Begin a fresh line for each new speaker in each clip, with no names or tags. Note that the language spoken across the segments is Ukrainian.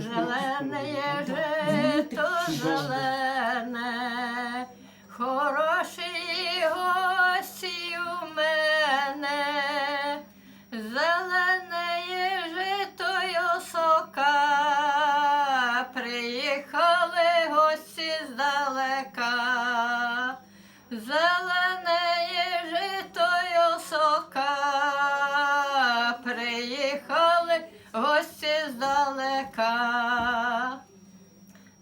Зелене є жито зелене, хороші здалека.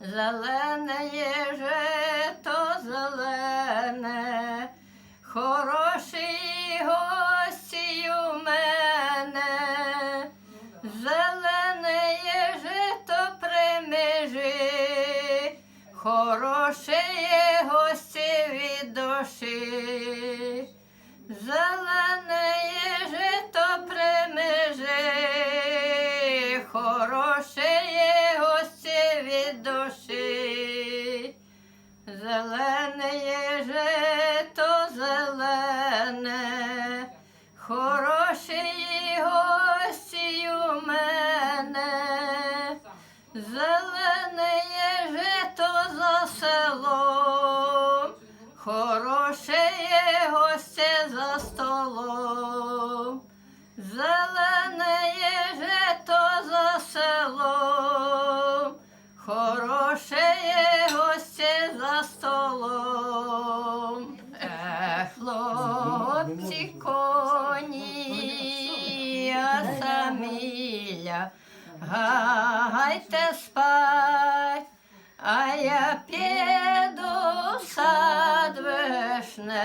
Зелене є жито зелене, хороші гості у мене. Зелене є жито при межі, хороше є гості від душі. Зелене хороше є гості від душі. Зелене є жито зелене, хороші гості у мене. Зелене є жито за селом, хороше є гостя за столом. Зелене хлопці коні, саміля, гайте спать, а я піду в сад вишневий,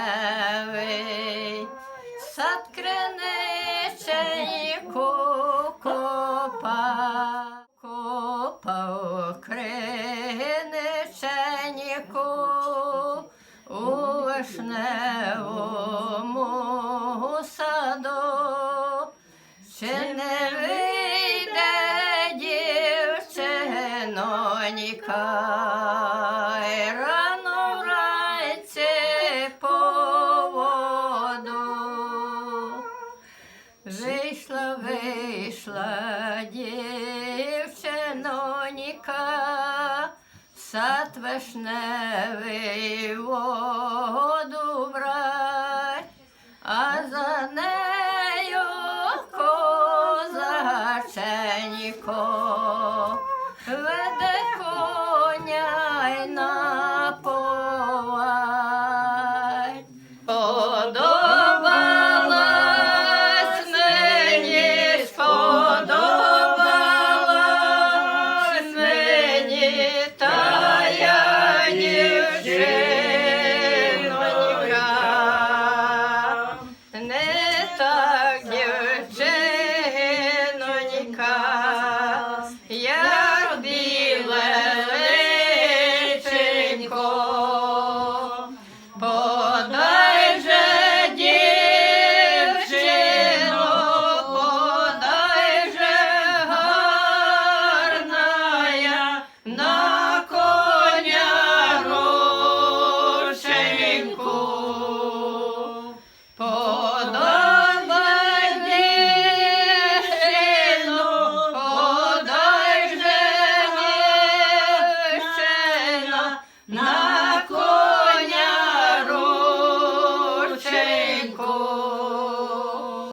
сад криниченьку копа, копа криниченьку у вишневому дівчиноніка, й рано вранці по воду. Вийшла, вийшла дівчиноніка, сад вишневий воду брать, а за нею козаченько No.